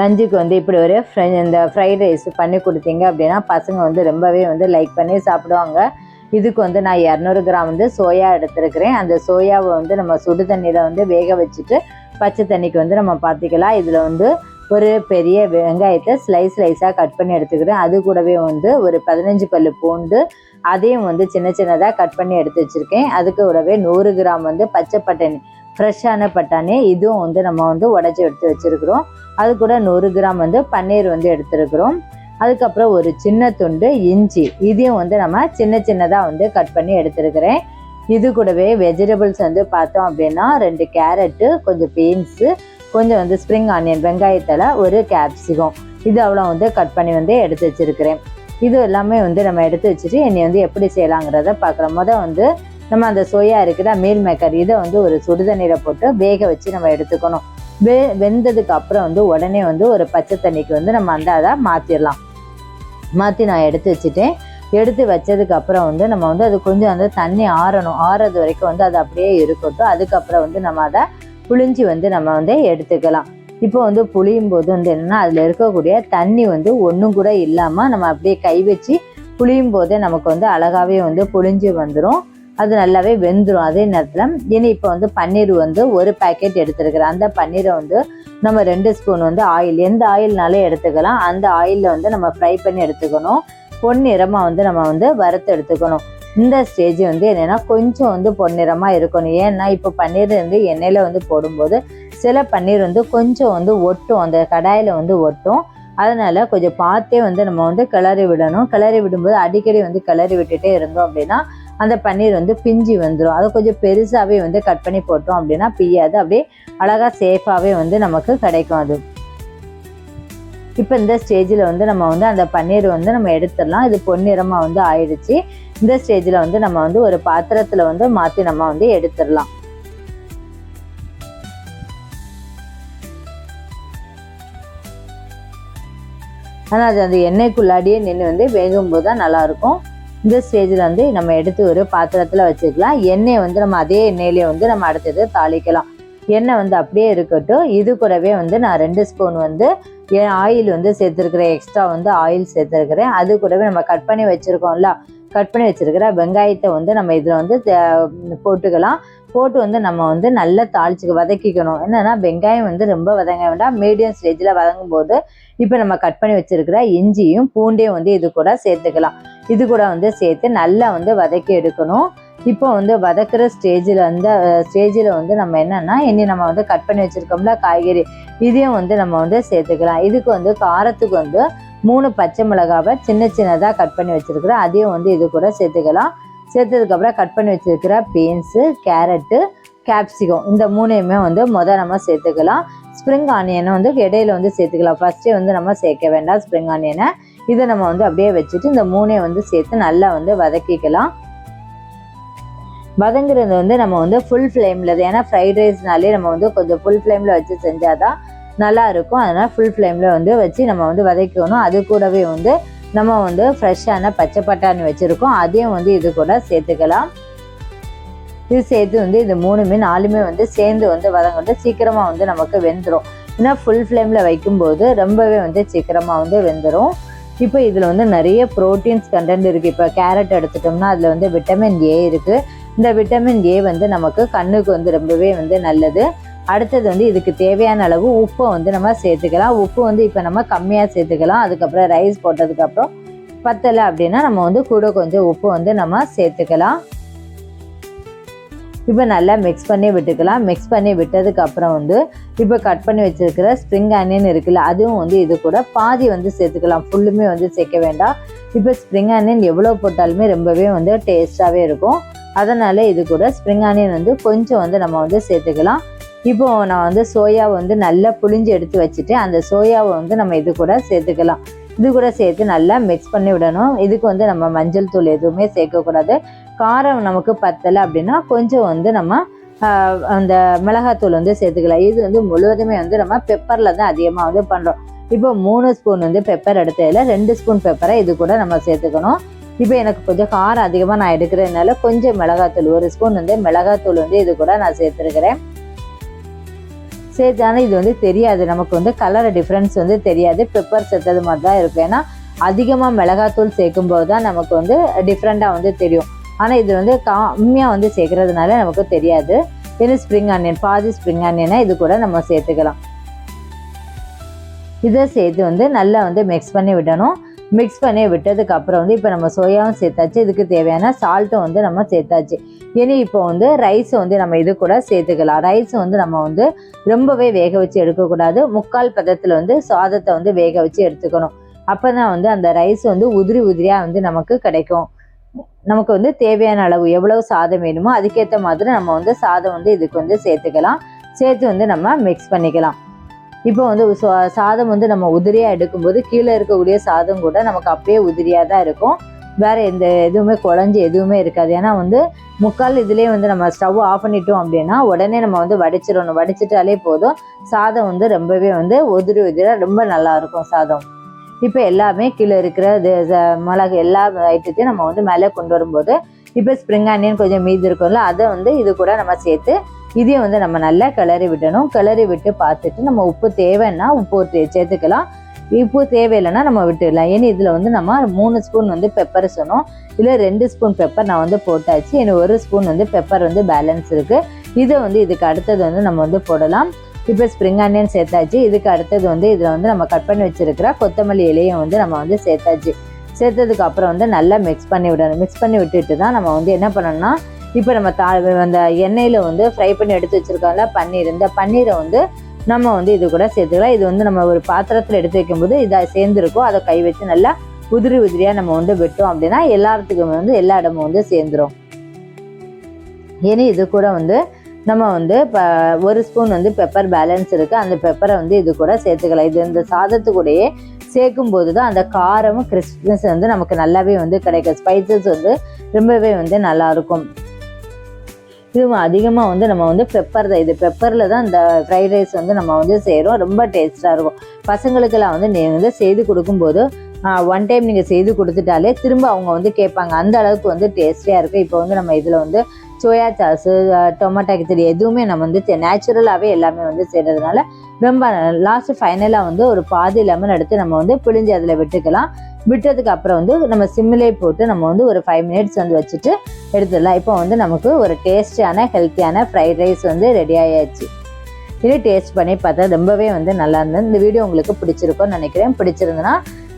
லஞ்சுக்கு வந்து இப்படி ஒரு ஃப்ரை இந்த ஃப்ரைட் ரைஸ் பண்ணி கொடுத்தீங்க அப்படின்னா பசங்க வந்து ரொம்பவே வந்து லைக் பண்ணி சாப்பிடுவாங்க. இதுக்கு வந்து நான் இரநூறு கிராம் வந்து சோயா எடுத்திருக்கிறேன். அந்த சோயாவை வந்து நம்ம சுடு தண்ணியில் வந்து வேக வச்சுட்டு பச்சை தண்ணிக்கு வந்து நம்ம பார்த்துக்கலாம் இதில் வந்து ஒரு பெரிய வெங்காயத்தை ஸ்லைஸ் ஸ்லைஸாக கட் பண்ணி எடுத்துக்கிறேன். அது கூடவே வந்து ஒரு பதினஞ்சு பல்லு பூண்டு அதையும் வந்து சின்ன சின்னதாக கட் பண்ணி எடுத்து வச்சுருக்கேன். அதுக்கு கூடவே நூறு கிராம் வந்து பச்சை பட்டாணி ஃப்ரெஷ்ஷான பட்டாணி. இதுவும் வந்து நம்ம வந்து உடச்சி எடுத்து வச்சுருக்குறோம். அது கூட நூறு கிராம் வந்து பன்னீர் வந்து எடுத்துருக்குறோம். அதுக்கப்புறம் ஒரு சின்ன துண்டு இஞ்சி. இதையும் வந்து நம்ம சின்ன சின்னதாக வந்து கட் பண்ணி எடுத்துருக்கிறேன். இது கூடவே வெஜிடபிள்ஸ் வந்து பார்த்தோம் அப்படின்னா ரெண்டு கேரட்டு கொஞ்சம் பீன்ஸு கொஞ்சம் வந்து ஸ்ப்ரிங் ஆனியன் வெங்காயத்தலை ஒரு கேப்சிகம் இது அவ்வளோ வந்து கட் பண்ணி வந்து எடுத்து வச்சுருக்கிறேன். இது எல்லாமே வந்து நம்ம எடுத்து வச்சுட்டு என்னை வந்து எப்படி செய்யலாங்கிறத பார்க்குறோம் மொதல் வந்து நம்ம அந்த சோயா இருக்கிற மீல் மேக்கர் இதை வந்து ஒரு சுடுதண்ணீரை போட்டு வேக வச்சு நம்ம எடுத்துக்கணும். வெ வெந்ததுக்கு அப்புறம் வந்து உடனே வந்து ஒரு பச்சை தண்ணிக்கு வந்து நம்ம அந்த அதை மாற்றிடலாம் மாற்றி நான் எடுத்து வச்சுட்டேன். எடுத்து வச்சதுக்கு அப்புறம் வந்து நம்ம வந்து அது கொஞ்சம் வந்து தண்ணி ஆறணும். ஆறது வரைக்கும் வந்து அது அப்படியே இருக்கட்டும். அதுக்கப்புறம் வந்து நம்ம அதை புளிஞ்சு வந்து நம்ம வந்து எடுத்துக்கலாம். இப்போ வந்து புளியும் போது வந்து என்னென்னா அதில் இருக்கக்கூடிய தண்ணி வந்து ஒன்றும் கூட இல்லாமல் நம்ம அப்படியே கை வச்சு புளியும் போதே நமக்கு வந்து அழகாகவே வந்து புளிஞ்சு வந்துடும் அது நல்லாவே வெந்துடும் அதே நேரத்தில் இனி இப்போ வந்து பன்னீர் வந்து ஒரு பாக்கெட் எடுத்துருக்கிறேன். அந்த பன்னீரை வந்து நம்ம ரெண்டு ஸ்பூன் வந்து ஆயில் எந்த ஆயில்னாலே எடுத்துக்கலாம். அந்த ஆயிலில் வந்து நம்ம ஃப்ரை பண்ணி எடுத்துக்கணும். பொன்னிறமாக வந்து நம்ம வந்து வறுத்து எடுத்துக்கணும். இந்த ஸ்டேஜ் வந்து என்னென்னா கொஞ்சம் வந்து பொன்னிறமாக இருக்கணும். ஏன்னா இப்போ பன்னீர் வந்து எண்ணெயில் வந்து போடும்போது சில பன்னீர் வந்து கொஞ்சம் வந்து ஒட்டும். அந்த கடாயில் வந்து ஒட்டும். அதனால் கொஞ்சம் பார்த்தே வந்து நம்ம வந்து கிளறி விடணும். கிளறி விடும்போது அடிக்கடி வந்து கிளறி விட்டுட்டே இருந்தோம் அப்படின்னா அந்த பன்னீர் வந்து பிஞ்சு வந்துடும் அதை கொஞ்சம் பெருசாகவே வந்து கட் பண்ணி போட்டோம் அப்படின்னா பிய்யாது அப்படியே அழகாக சேஃபாகவே வந்து நமக்கு கிடைக்கும் அது. இப்போ இந்த ஸ்டேஜில் வந்து நம்ம வந்து அந்த பன்னீர் வந்து நம்ம எடுத்துடலாம். இது பொன்னிறமாக வந்து ஆயிடுச்சு. இந்த ஸ்டேஜில் வந்து நம்ம வந்து ஒரு பாத்திரத்தில் வந்து மாற்றி நம்ம வந்து எடுத்துடலாம். ஆனால் அது அந்த எண்ணெய்க்குள்ளாடியே நின்று வந்து வேகும்போது தான் நல்லாயிருக்கும் இந்த ஸ்டேஜில் வந்து நம்ம எடுத்து ஒரு பாத்திரத்தில் வச்சுக்கலாம். எண்ணெய் வந்து நம்ம அதே எண்ணெயிலே வந்து நம்ம அடுத்தது தாளிக்கலாம். எண்ணெய் வந்து அப்படியே இருக்கட்டும். இது கூடவே வந்து நான் ரெண்டு ஸ்பூன் வந்து ஆயில் வந்து சேர்த்துருக்குறேன். எக்ஸ்ட்ரா வந்து ஆயில் சேர்த்துருக்குறேன். அது கூடவே நம்ம கட் பண்ணி வச்சுருக்கோம்ல. கட் பண்ணி வச்சுருக்கிற வெங்காயத்தை வந்து நம்ம இதில் வந்து போட்டுக்கலாம். போட்டு வந்து நம்ம வந்து நல்லா தாளிச்சுக்க வதக்கிக்கணும். என்னென்னா வெங்காயம் வந்து ரொம்ப வதங்க வேண்டாம். மீடியம் ஸ்டேஜில் வதங்கும் போது இப்போ நம்ம கட் பண்ணி வச்சுருக்கிற இஞ்சியும் பூண்டையும் வந்து இது கூட சேர்த்துக்கலாம். இது கூட வந்து சேர்த்து நல்லா வந்து வதக்கி எடுக்கணும். இப்போ வந்து வதக்குற ஸ்டேஜில் வந்து ஸ்டேஜில் வந்து நம்ம என்னென்னா இனி நம்ம வந்து கட் பண்ணி வச்சுருக்கோம்ல காய்கறி. இதையும் வந்து நம்ம வந்து சேர்த்துக்கலாம். இதுக்கு வந்து காரத்துக்கு வந்து மூணு பச்சை மிளகாவை சின்ன சின்னதாக கட் பண்ணி வச்சுருக்குறேன். அதையும் வந்து இது கூட சேர்த்துக்கலாம். சேர்த்ததுக்கப்புறம் கட் பண்ணி வச்சுருக்கிற பீன்ஸு கேரட்டு கேப்சிகம் இந்த மூணையுமே வந்து மொதல் நம்ம சேர்த்துக்கலாம். ஸ்ப்ரிங் ஆனியனை வந்து இடையில வந்து சேர்த்துக்கலாம். ஃபஸ்ட்டே வந்து நம்ம சேர்க்க வேண்டாம் ஸ்ப்ரிங் ஆனியனை இதை நம்ம வந்து அப்படியே வச்சுட்டு இந்த மூணே வந்து சேர்த்து நல்லா வந்து வதக்கிக்கலாம். வதங்குறது வந்து நம்ம வந்து ஃபுல் ஃப்ளேமில் ஏன்னா ஃப்ரைட் ரைஸ்னாலே நம்ம வந்து கொஞ்சம் ஃபுல் ஃப்ளேமில் வச்சு செஞ்சால் தான் நல்லா இருக்கும் அதனால் ஃபுல் ஃப்ளேமில் வந்து வச்சு நம்ம வந்து வதக்கணும். அது கூடவே வந்து நம்ம வந்து ஃப்ரெஷ்ஷான பச்சை பட்டாணி வச்சுருக்கோம். அதையும் வந்து இது கூட சேர்த்துக்கலாம். இது சேர்த்து வந்து இது மூணுமே நாலுமே வந்து சேர்ந்து வந்து வதங்கிட்டு சீக்கிரமாக வந்து நமக்கு வெந்துடும் ஏன்னா ஃபுல் ஃப்ளேமில் வைக்கும்போது ரொம்பவே வந்து சீக்கிரமாக வந்து வெந்துடும் இப்போ இதில் வந்து நிறைய ப்ரோட்டீன்ஸ் கண்டென்ட் இருக்குது இப்போ கேரட் எடுத்துட்டோம்னா அதில் வந்து விட்டமின் ஏ இருக்குது இந்த விட்டமின் ஏ வந்து நமக்கு கண்ணுக்கு வந்து ரொம்பவே வந்து நல்லது. அடுத்தது வந்து இதுக்கு தேவையான அளவு உப்பை வந்து நம்ம சேர்த்துக்கலாம். உப்பு வந்து இப்போ நம்ம கம்மியாக சேர்த்துக்கலாம். அதுக்கப்புறம் ரைஸ் போட்டதுக்கப்புறம் பத்தலை அப்படின்னா நம்ம வந்து கூட கொஞ்சம் உப்பு வந்து நம்ம சேர்த்துக்கலாம். இப்போ நல்லா மிக்ஸ் பண்ணி விட்டுக்கலாம். மிக்ஸ் பண்ணி விட்டதுக்கப்புறம் வந்து இப்போ கட் பண்ணி வச்சிருக்கிற ஸ்ப்ரிங் ஆனியன் இருக்குல்ல அதுவும் வந்து இது கூட பாதி வந்து சேர்த்துக்கலாம். ஃபுல்லுமே வந்து சேர்க்க வேண்டாம். இப்போ ஸ்ப்ரிங் ஆனியன் எவ்வளோ போட்டாலுமே ரொம்பவே வந்து டேஸ்ட்டாகவே இருக்கும். அதனால் இது கூட ஸ்ப்ரிங் ஆனியன் வந்து கொஞ்சம் வந்து நம்ம வந்து சேர்த்துக்கலாம். இப்போ நான் வந்து சோயாவை வந்து நல்லா புளிஞ்சு எடுத்து வச்சுட்டு அந்த சோயாவை வந்து நம்ம இது கூட சேர்த்துக்கலாம். இது கூட சேர்த்து நல்லா மிக்ஸ் பண்ணி விடணும். இதுக்கு வந்து நம்ம மஞ்சள் தூள் எதுவுமே சேர்க்கக்கூடாது. காரம் நமக்கு பத்தலை அப்படின்னா கொஞ்சம் வந்து நம்ம அந்த மிளகாத்தூள் வந்து சேர்த்துக்கலாம் இது வந்து முழுவதுமே வந்து நம்ம பெப்பரில் தான் அதிகமாக வந்து பண்ணுறோம் இப்போ மூணு ஸ்பூன் வந்து பெப்பர் எடுத்ததில் ரெண்டு ஸ்பூன் பெப்பரை இது கூட நம்ம சேர்த்துக்கணும். இப்போ எனக்கு கொஞ்சம் காரம் அதிகமாக நான் எடுக்கிறதுனால கொஞ்சம் மிளகாத்தூள் ஒரு ஸ்பூன் வந்து மிளகாத்தூள் வந்து இது கூட நான் சேர்த்துருக்கிறேன். சேர்த்து ஆனால் இது வந்து தெரியாது. நமக்கு வந்து கலர் டிஃப்ரென்ஸ் வந்து தெரியாது. பெப்பர் சேர்த்தது மாதிரி தான் இருக்கும் ஏன்னா அதிகமாக மிளகாத்தூள் சேர்க்கும்போது தான் நமக்கு வந்து டிஃப்ரெண்ட்டாக வந்து தெரியும். ஆனால் இது வந்து கம்மியாக வந்து சேர்க்கறதுனால நமக்கு தெரியாது. இது ஸ்ப்ரிங் ஆனியன் பாதி ஸ்ப்ரிங் ஆனியனை இது கூட நம்ம சேர்த்துக்கலாம். இதை சேர்த்து வந்து நல்லா வந்து மிக்ஸ் பண்ணி விடணும். மிக்ஸ் பண்ணி விட்டதுக்கு அப்புறம் வந்து இப்போ நம்ம சோயாவும் சேர்த்தாச்சு. இதுக்கு தேவையான சால்ட்டும் வந்து நம்ம சேர்த்தாச்சு. இனி இப்போ வந்து ரைஸ் வந்து நம்ம இது கூட சேர்த்துக்கலாம். ரைஸ் வந்து நம்ம வந்து ரொம்பவே வேக வச்சு எடுக்கக்கூடாது. முக்கால் பதத்தில் வந்து சாதத்தை வந்து வேக வச்சு எடுத்துக்கணும். அப்போ தான் வந்து அந்த ரைஸ் வந்து உதிரி உதிரியாக வந்து நமக்கு கிடைக்கும். நமக்கு வந்து தேவையான அளவு எவ்வளவு சாதம் வேணுமோ அதுக்கேற்ற மாதிரி நம்ம வந்து சாதம் வந்து இதுக்கு வந்து சேர்த்துக்கலாம். சேர்த்து வந்து நம்ம மிக்ஸ் பண்ணிக்கலாம். இப்போ வந்து சா- சாதம் வந்து நம்ம உதிரியாக எடுக்கும்போது கீழே இருக்கக்கூடிய சாதம் கூட நமக்கு அப்படியே உதிரியாக தான் இருக்கும். வேறு எந்த எதுவுமே குழஞ்சி எதுவுமே இருக்காது. ஏன்னா வந்து முக்கால் இதுலேயே வந்து நம்ம ஸ்டவ் ஆஃப் பண்ணிட்டோம் அப்படின்னா உடனே நம்ம வந்து வடிச்சிடணும். வடிச்சிட்டாலே போதும். சாதம் வந்து ரொம்பவே வந்து உதிரி உதிராக ரொம்ப நல்லா இருக்கும் சாதம். இப்போ எல்லாமே கீழே இருக்கிற இது மிளகு எல்லா ஐட்டத்தையும் நம்ம வந்து மேலே கொண்டு வரும்போது இப்போ ஸ்ப்ரிங் ஆனியன் கொஞ்சம் மீதி இருக்கும்ல அதை வந்து இது கூட நம்ம சேர்த்து இதையும் வந்து நம்ம நல்லா கிளறி விடணும். கிளறி விட்டு பார்த்துட்டு நம்ம உப்பு தேவைன்னா உப்பு தே- சேர்த்துக்கலாம். உப்பு தேவையில்லைன்னா நம்ம விட்டுடலாம். ஏன்னா இதில் வந்து நம்ம மூணு ஸ்பூன் வந்து பெப்பர் சொன்னோம். இதில் ரெண்டு ஸ்பூன் பெப்பர் நான் வந்து போட்டாச்சு. எனக்கு ஒரு ஸ்பூன் வந்து பெப்பர் வந்து பேலன்ஸ் இருக்குது இதை வந்து இதுக்கு அடுத்தது வந்து நம்ம வந்து போடலாம். இப்போ ஸ்ப்ரிங் ஆனியன் சேர்த்தாச்சு. இதுக்கு அடுத்தது வந்து இதில் வந்து நம்ம கட் பண்ணி வச்சுருக்கிற கொத்தமல்லி இலையை வந்து நம்ம வந்து சேர்த்தாச்சு. சேர்த்ததுக்கு அப்புறம் வந்து நல்லா மிக்ஸ் பண்ணி விடணும். மிக்ஸ் பண்ணி விட்டுட்டு தான் நம்ம வந்து என்ன பண்ணணும்னா இப்போ நம்ம தா அந்த எண்ணெயில் வந்து ஃப்ரை பண்ணி எடுத்து வச்சுருக்கோம்ல பன்னீர். இந்த பன்னீரை வந்து நம்ம வந்து இது கூட சேர்த்துக்கலாம். இது வந்து நம்ம ஒரு பாத்திரத்தில் எடுத்து வைக்கும்போது இதாக சேர்ந்துருக்கும். அதை கை வச்சு நல்லா உதிரி உதிரியாக நம்ம வந்து விட்டோம் அப்படின்னா எல்லாத்துக்குமே வந்து எல்லா இடமும் வந்து சேர்ந்துரும். இனி இது கூட வந்து நம்ம வந்து இப்போ ஒரு ஸ்பூன் வந்து பெப்பர் பேலன்ஸ் இருக்குது அந்த பெப்பரை வந்து இது கூட சேர்த்துக்கலாம். இது இந்த சாதத்து கூடயே சேர்க்கும் போது தான் அந்த காரமும் கிறிஸ்பினஸ் வந்து நமக்கு நல்லாவே வந்து கிடைக்கும். ஸ்பைசஸ் வந்து ரொம்பவே வந்து நல்லாயிருக்கும். இதுவும் இது அதிகமாக வந்து நம்ம வந்து பெப்பர் தான். இது பெப்பரில் தான் இந்த ஃப்ரைட் ரைஸ் வந்து நம்ம வந்து செய்கிறோம் ரொம்ப டேஸ்ட்டாக இருக்கும். பசங்களுக்கெல்லாம் வந்து நீங்கள் வந்து செய்து கொடுக்கும்போது ஒன் டைம் நீங்கள் செய்து கொடுத்துட்டாலே திரும்ப அவங்க வந்து கேட்பாங்க. அந்த அளவுக்கு வந்து டேஸ்டியாக இருக்குது இப்போ வந்து நம்ம இதில் வந்து சோயா சாஸு டொமேட்டோ கிச்சடி எதுவுமே நம்ம வந்து நேச்சுரலாகவே எல்லாமே வந்து செய்கிறதுனால ரொம்ப லாஸ்ட் ஃபைனலாக வந்து ஒரு பாதி லெமன் எடுத்து நம்ம வந்து பிழிஞ்சு அதில் விட்டுக்கலாம். விட்டதுக்கு அப்புறம் வந்து நம்ம சிம்மிலே போட்டு நம்ம வந்து ஒரு ஃபைவ் மினிட்ஸ் வந்து வச்சுட்டு எடுத்துடலாம். இப்போ வந்து நமக்கு ஒரு டேஸ்டியான ஹெல்த்தியான ஃப்ரைட் ரைஸ் வந்து ரெடி ஆயாச்சு. இது டேஸ்ட் பண்ணி பார்த்தா ரொம்பவே வந்து நல்லா இருந்தது. இந்த வீடியோ உங்களுக்கு பிடிச்சிருக்கும்னு நினைக்கிறேன். பிடிச்சிருந்ததுன்னா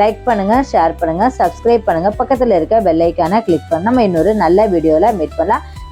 லைக் பண்ணுங்கள் ஷேர் பண்ணுங்கள் சப்ஸ்கிரைப் பண்ணுங்கள் பக்கத்தில் இருக்க பெல்லைக்கான கிளிக் பண்ண நம்ம இன்னொரு நல்ல வீடியோவில் மீட் பண்ணலாம்.